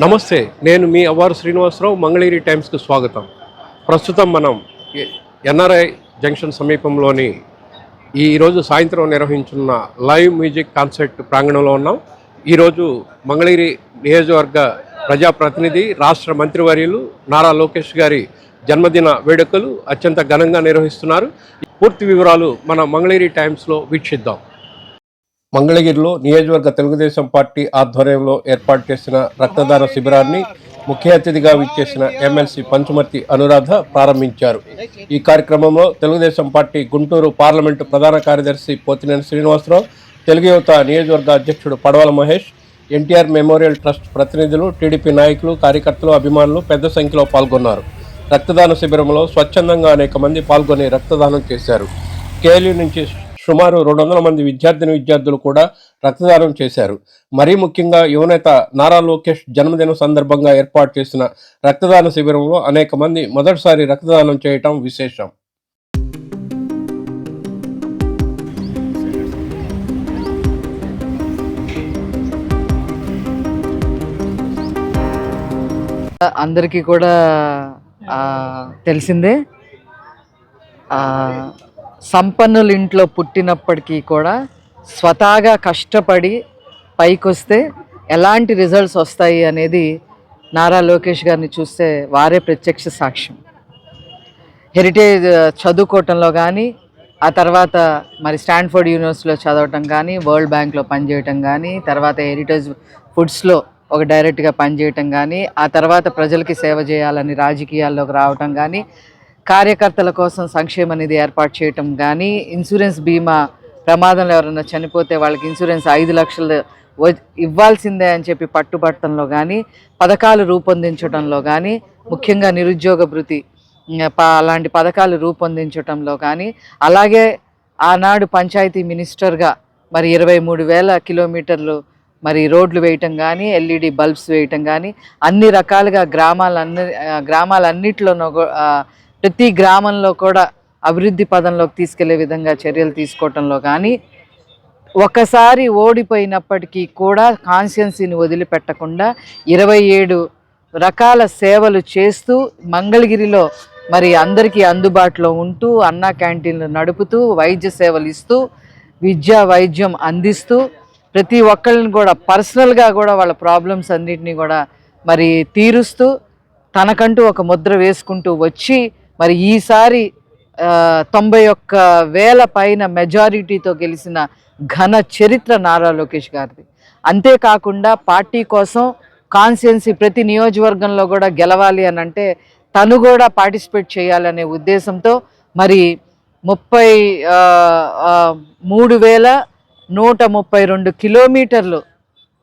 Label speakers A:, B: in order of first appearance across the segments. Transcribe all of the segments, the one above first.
A: నమస్తే నేను మీ అవ్వారు శ్రీనివాసరావు మంగళగిరి టైమ్స్కి స్వాగతం. ప్రస్తుతం మనం ఎన్ఆర్ఐ జంక్షన్ సమీపంలోని ఈరోజు సాయంత్రం నిర్వహించున్న లైవ్ మ్యూజిక్ కాన్సర్ట్ ప్రాంగణంలో ఉన్నాం. ఈరోజు మంగళగిరి నియోజకవర్గ ప్రజాప్రతినిధి రాష్ట్ర మంత్రివర్యులు నారా లోకేష్ గారి జన్మదిన వేడుకలు అత్యంత ఘనంగా నిర్వహిస్తున్నారు. పూర్తి వివరాలు మన మంగళగిరి టైమ్స్లో వీక్షిద్దాం. మంగళగిరిలో నియోజకవర్గ తెలుగుదేశం పార్టీ ఆధ్వర్యంలో ఏర్పాటు చేసిన రక్తదాన శిబిరాన్ని ముఖ్య అతిథిగా విచ్చేసిన ఎమ్మెల్సీ పంచుమర్తి అనురాధ ప్రారంభించారు. ఈ కార్యక్రమంలో తెలుగుదేశం పార్టీ గుంటూరు పార్లమెంటు ప్రధాన కార్యదర్శి పోతినేని శ్రీనివాసరావు తెలుగు యువత నియోజకవర్గ అధ్యక్షుడు Padavala Mahesh NTR memorial trust ప్రతినిధులు టీడీపీ నాయకులు కార్యకర్తలు అభిమానులు పెద్ద సంఖ్యలో పాల్గొన్నారు. రక్తదాన శిబిరంలో స్వచ్ఛందంగా అనేక మంది పాల్గొని రక్తదానం చేశారు. కేఎల్యూ నుంచి సుమారు రెండు వందల మంది విద్యార్థిని విద్యార్థులు కూడా రక్తదానం చేశారు. మరీ ముఖ్యంగా యువనేత నారా లోకేష్ జన్మదినం సందర్భంగా ఏర్పాటు చేసిన రక్తదాన శిబిరంలో అనేక మంది మొదటిసారి రక్తదానం చేయటం విశేషం.
B: అందరికీ కూడా తెలిసిందే. సంపన్నుల ఇంట్లో పుట్టినప్పటికీ కూడా స్వతహాగా కష్టపడి పైకొస్తే ఎలాంటి రిజల్ట్స్ వస్తాయి అనేది నారా లోకేష్ గారిని చూస్తే వారే ప్రత్యక్ష సాక్ష్యం. హెరిటేజ్ చదువుకోవటంలో కానీ ఆ తర్వాత మరి స్టాన్ఫోర్డ్ యూనివర్సిటీలో చదవటం కానీ వరల్డ్ బ్యాంక్లో పనిచేయటం కానీ తర్వాత హెరిటేజ్ ఫుడ్స్లో ఒక డైరెక్ట్గా పనిచేయటం కానీ ఆ తర్వాత ప్రజలకి సేవ చేయాలని రాజకీయాల్లోకి రావటం కానీ కార్యకర్తల కోసం సంక్షేమ నిధి ఏర్పాటు చేయటం కానీ ఇన్సూరెన్స్ బీమా ప్రమాదంలో ఎవరైనా చనిపోతే వాళ్ళకి ఇన్సూరెన్స్ ఐదు లక్షలు వ- ఇవ్వాల్సిందే అని చెప్పి పట్టుబట్టడంలో కానీ పథకాలు రూపొందించడంలో కానీ ముఖ్యంగా నిరుద్యోగ భృతి అలాంటి పథకాలు రూపొందించటంలో కానీ అలాగే ఆనాడు పంచాయతీ మినిస్టర్గా మరి ఇరవై మూడు వేల కిలోమీటర్లు మరి రోడ్లు వేయటం కానీ ఎల్ఈడి బల్బ్స్ వేయటం కానీ అన్ని రకాలుగా గ్రామాలన్ని ఆ, గ్రామాలన్నిటిలోనూ ప్రతి గ్రామంలో కూడా అభివృద్ధి పదంలోకి తీసుకెళ్ళే విధంగా చర్యలు తీసుకోవటంలో కానీ ఒకసారి ఓడిపోయినప్పటికీ కూడా కాన్స్టిట్యున్సీని వదిలిపెట్టకుండా ఇరవై ఏడు రకాల సేవలు చేస్తూ మంగళగిరిలో మరి అందరికీ అందుబాటులో ఉంటూ అన్నా క్యాంటీన్లు నడుపుతూ వైద్య సేవలు ఇస్తూ విద్యా వైద్యం అందిస్తూ ప్రతి ఒక్కళ్ళని కూడా పర్సనల్గా కూడా వాళ్ళ ప్రాబ్లమ్స్ అన్నిటినీ కూడా మరి తీరుస్తూ తనకంటూ ఒక ముద్ర వేసుకుంటూ వచ్చి మరి ఈసారి తొంభై ఒక్క వేల పైన మెజారిటీతో గెలిచిన ఘన చరిత్ర నారా లోకేష్ గారిది. అంతేకాకుండా పార్టీ కోసం కాన్స్టిట్యున్సీ ప్రతి నియోజకవర్గంలో కూడా గెలవాలి అని అంటే తను కూడా పార్టిసిపేట్ చేయాలనే ఉద్దేశంతో మరి ముప్పై మూడు వేల నూట ముప్పై రెండు కిలోమీటర్లు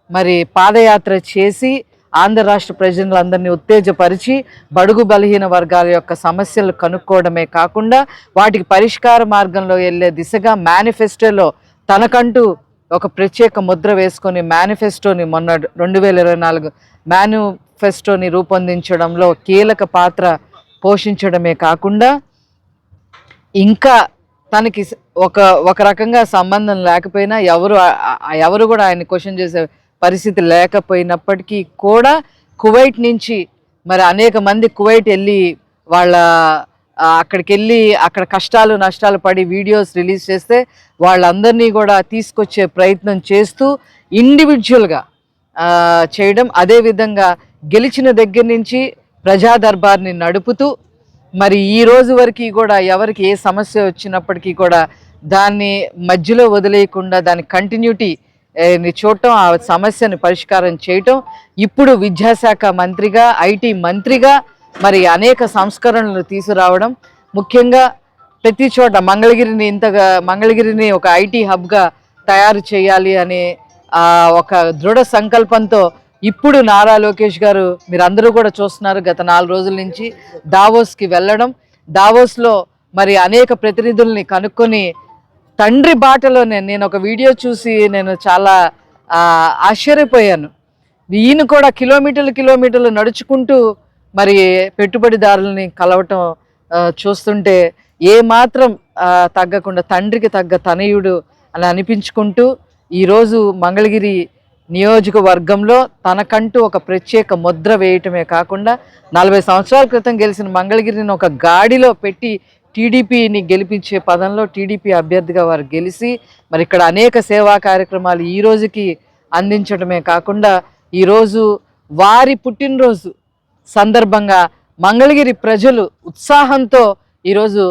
B: మరి పాదయాత్ర చేసి ఆంధ్ర రాష్ట్ర ప్రజలందరినీ ఉత్తేజపరిచి బడుగు బలహీన వర్గాల యొక్క సమస్యలు కనుక్కోవడమే కాకుండా వాటికి పరిష్కార మార్గంలో వెళ్ళే దిశగా మేనిఫెస్టోలో తనకంటూ ఒక ప్రత్యేక ముద్ర వేసుకొని మేనిఫెస్టోని మొన్న రెండు వేల ఇరవై నాలుగు మేనిఫెస్టోని రూపొందించడంలో కీలక పాత్ర పోషించడమే కాకుండా ఇంకా తనకి ఒక ఒక రకంగా సంబంధం లేకపోయినా ఎవరు ఎవరు కూడా ఆయన క్వశ్చన్ చేసే పరిస్థితి లేకపోయినప్పటికీ కూడా కువైట్ నుంచి మరి అనేక మంది కువైట్ వెళ్ళి వాళ్ళ అక్కడికి వెళ్ళి అక్కడ కష్టాలు నష్టాలు పడి వీడియోస్ రిలీజ్ చేస్తే వాళ్ళందరినీ కూడా తీసుకొచ్చే ప్రయత్నం చేస్తూ ఇండివిజువల్గా చేయడం అదేవిధంగా గెలిచిన దగ్గర నుంచి ప్రజా దర్బార్ని నడుపుతూ మరి ఈ రోజు వరకు కూడా ఎవరికి ఏ సమస్య వచ్చినప్పటికీ కూడా దాన్ని మధ్యలో వదిలేయకుండా దాని కంటిన్యూటీ చూడటం ఆ సమస్యను పరిష్కారం చేయటం ఇప్పుడు విద్యాశాఖ మంత్రిగా ఐటీ మంత్రిగా మరి అనేక సంస్కరణలు తీసుకురావడం. ముఖ్యంగా ప్రతి చోట మంగళగిరిని ఇంతగా మంగళగిరిని ఒక ఐటీ హబ్గా తయారు చేయాలి అనే ఆ, ఒక దృఢ సంకల్పంతో ఇప్పుడు నారా లోకేష్ గారు మీరందరూ కూడా చూస్తున్నారు గత నాలుగు రోజుల నుంచి దావోస్కి వెళ్ళడం. దావోస్లో మరి అనేక ప్రతినిధుల్ని కనుక్కొని తండ్రి బాటలోనే నేను ఒక వీడియో చూసి నేను చాలా ఆశ్చర్యపోయాను. ఈయన కూడా కిలోమీటర్లు కిలోమీటర్లు నడుచుకుంటూ మరి పెట్టుబడిదారులని కలవటం చూస్తుంటే ఏమాత్రం తగ్గకుండా తండ్రికి తగ్గ తనయుడు అని అనిపించుకుంటూ ఈరోజు మంగళగిరి నియోజకవర్గంలో తనకంటూ ఒక ప్రత్యేక ముద్ర వేయటమే కాకుండా నలభై సంవత్సరాల క్రితం గెలిచిన మంగళగిరిని ఒక గాడిలో పెట్టి టీడీపీని గెలిపించే పదంలో టీడీపీ అభ్యర్థిగా వారు గెలిచి మరి ఇక్కడ అనేక సేవా కార్యక్రమాలు ఈ రోజుకి అందించడమే కాకుండా ఈరోజు వారి పుట్టినరోజు సందర్భంగా మంగళగిరి ప్రజలు ఉత్సాహంతో ఈరోజు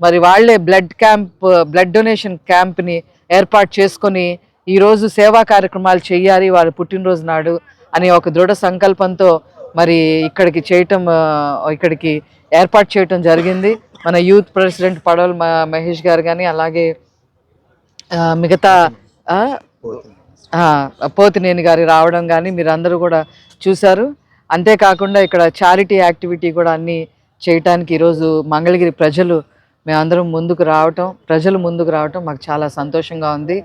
B: మరి వాళ్ళే బ్లడ్ క్యాంప్ బ్లడ్ డొనేషన్ క్యాంప్ని ఏర్పాటు చేసుకొని ఈరోజు సేవా కార్యక్రమాలు చేయాలి వారి పుట్టినరోజు నాడు అనే ఒక దృఢ సంకల్పంతో మరి ఇక్కడికి చేయటం ఇక్కడికి ఏర్పాటు చేయటం జరిగింది. మన యూత్ ప్రెసిడెంట్ పడవల్ మ- మహేష్ గారు కానీ అలాగే మిగతా పోతినేని గారి రావడం కానీ మీరందరూ కూడా చూశారు. అంతేకాకుండా ఇక్కడ చారిటీ యాక్టివిటీ కూడా అన్నీ చేయటానికి ఈరోజు మంగళగిరి ప్రజలు మేమందరం ముందుకు రావటం ప్రజలు ముందుకు రావటం మాకు చాలా సంతోషంగా ఉంది.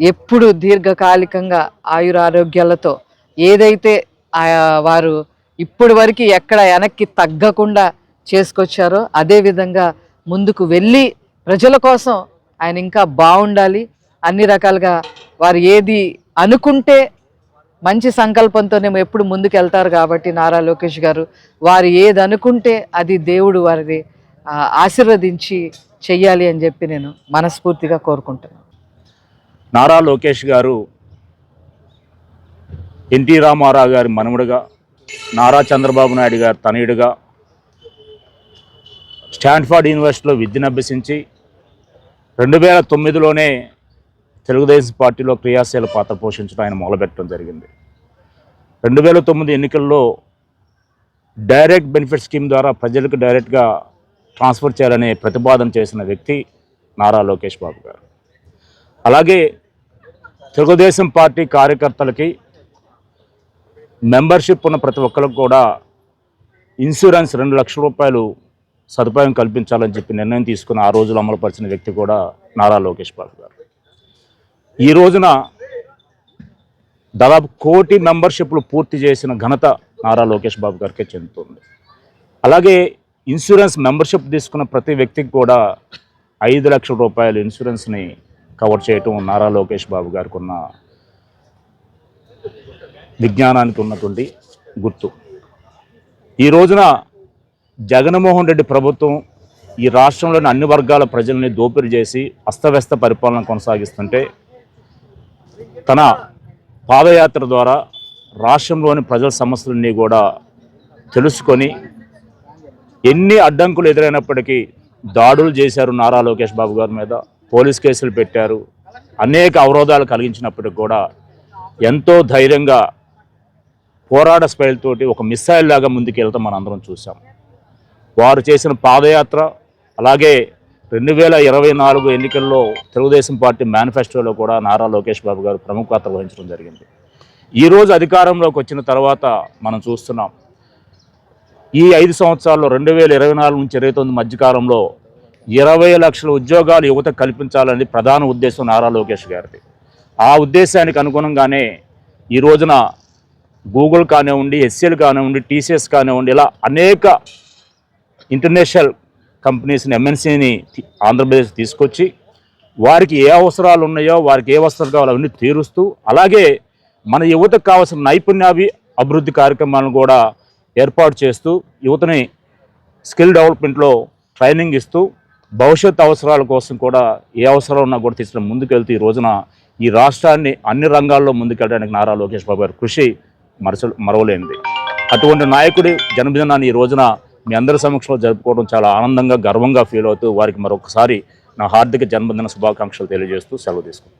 B: ఎప్పుడు దీర్ఘకాలికంగా ఆయురారోగ్యాలతో ఏదైతే ఆ వారు ఇప్పటి వరకు ఎక్కడ వెనక్కి తగ్గకుండా చేసుకొచ్చారో అదేవిధంగా ముందుకు వెళ్ళి ప్రజల కోసం ఆయన ఇంకా బాగుండాలి అన్ని రకాలుగా వారు ఏది అనుకుంటే మంచి సంకల్పంతోనే ఎప్పుడు ముందుకు వెళ్తారు కాబట్టి నారా లోకేష్ గారు వారు ఏది అనుకుంటే అది దేవుడు వారిని ఆశీర్వదించి చెయ్యాలి అని చెప్పి నేను మనస్ఫూర్తిగా కోరుకుంటున్నాను.
C: నారా లోకేష్ గారు ఎన్టీ రామారావు గారి మనముడుగా నారా చంద్రబాబు నాయుడు గారు తనయుడుగా స్టాన్ఫర్డ్ యూనివర్సిటీలో విద్యను అభ్యసించి రెండు వేల తొమ్మిదిలోనే తెలుగుదేశం పార్టీలో క్రియాశీల పాత్ర పోషించడం ఆయన మొదలుపెట్టడం జరిగింది. రెండు వేల తొమ్మిది ఎన్నికల్లో డైరెక్ట్ బెనిఫిట్ స్కీమ్ ద్వారా ప్రజలకు డైరెక్ట్గా ట్రాన్స్ఫర్ చేయాలనే ప్రతిపాదన చేసిన వ్యక్తి నారా లోకేష్ బాబు గారు. అలాగే తెలుగుదేశం పార్టీ కార్యకర్తలకి మెంబర్షిప్ ఉన్న ప్రతి ఒక్కరికి కూడా ఇన్సూరెన్స్ రెండు లక్షల రూపాయలు సదుపాయం కల్పించాలని చెప్పి నిర్ణయం తీసుకుని ఆ రోజులు అమలుపరిచిన వ్యక్తి కూడా నారా లోకేష్ బాబు గారు. ఈ రోజున దాదాపు కోటి మెంబర్షిప్లు పూర్తి చేసిన ఘనత నారా లోకేష్ బాబు గారికే చెందుతుంది. అలాగే ఇన్సూరెన్స్ మెంబర్షిప్ తీసుకున్న ప్రతి వ్యక్తికి కూడా ఐదు లక్షల రూపాయలు ఇన్సూరెన్స్ని కవర్ చేయటం నారా లోకేష్ బాబు గారికి ఉన్న విజ్ఞానానికి ఉన్నటువంటి గుర్తు. ఈ రోజున జగన్మోహన్ రెడ్డి ప్రభుత్వం ఈ రాష్ట్రంలోని అన్ని వర్గాల ప్రజల్ని దోపిడీ చేసి అస్తవ్యస్త పరిపాలన కొనసాగిస్తుంటే తన పాదయాత్ర ద్వారా రాష్ట్రంలోని ప్రజల సమస్యలన్నీ కూడా తెలుసుకొని ఎన్ని అడ్డంకులు ఎదురైనప్పటికీ దాడులు చేశారు నారా లోకేష్ బాబు గారి మీద పోలీస్ కేసులు పెట్టారు అనేక అవరోధాలు కలిగించినప్పటికి కూడా ఎంతో ధైర్యంగా పోరాట స్పైల్తోటి ఒక మిస్సైల్ లాగా ముందుకు వెళ్తాం మనం అందరం చూసాం వారు చేసిన పాదయాత్ర అలాగే రెండు వేల ఇరవై నాలుగు ఎన్నికల్లో తెలుగుదేశం పార్టీ మేనిఫెస్టోలో కూడా నారా లోకేష్ బాబు గారు ప్రముఖ పాత్ర వహించడం జరిగింది. ఈరోజు అధికారంలోకి వచ్చిన తర్వాత మనం చూస్తున్నాం. ఈ ఐదు సంవత్సరాల్లో రెండు వేల ఇరవై నాలుగు నుంచి ఇరవై తొమ్మిది మధ్యకాలంలో ఇరవై లక్షల ఉద్యోగాలు యువత కల్పించాలని ప్రధాన ఉద్దేశం నారా లోకేష్ గారిది. ఆ ఉద్దేశానికి అనుగుణంగానే ఈ రోజున గూగుల్ కానివ్వండి ఎస్సీఎల్ కానివ్వండి టీసీఎస్ కానివ్వండి ఇలా అనేక ఇంటర్నేషనల్ కంపెనీస్ని ఎంఎన్సీని ఆంధ్రప్రదేశ్ తీసుకొచ్చి వారికి ఏ అవసరాలు ఉన్నాయో వారికి ఏ వసతులు కావాలో అవన్నీ తీరుస్తూ అలాగే మన యువతకు కావాల్సిన నైపుణ్యాభి అభివృద్ధి కార్యక్రమాలను కూడా ఏర్పాటు చేస్తూ యువతని స్కిల్ డెవలప్మెంట్లో ట్రైనింగ్ ఇస్తూ భవిష్యత్ అవసరాల కోసం కూడా ఏ అవసరాలు ఉన్నా కూడా తీసుకుని ముందుకెళ్తూ ఈ రోజున ఈ రాష్ట్రాన్ని అన్ని రంగాల్లో ముందుకెళ్ళడానికి నారా లోకేష్ బాబు గారి కృషి మరచ మరవలేనిది. అటువంటి నాయకుడి జన్మదినాన్ని ఈ రోజున మీ అందరి సమక్షంలో జరుపుకోవడం చాలా ఆనందంగా గర్వంగా ఫీల్ అవుతూ వారికి మరొకసారి నా హార్దిక జన్మదిన శుభాకాంక్షలు తెలియజేస్తూ సెలవు తీసుకుంటాను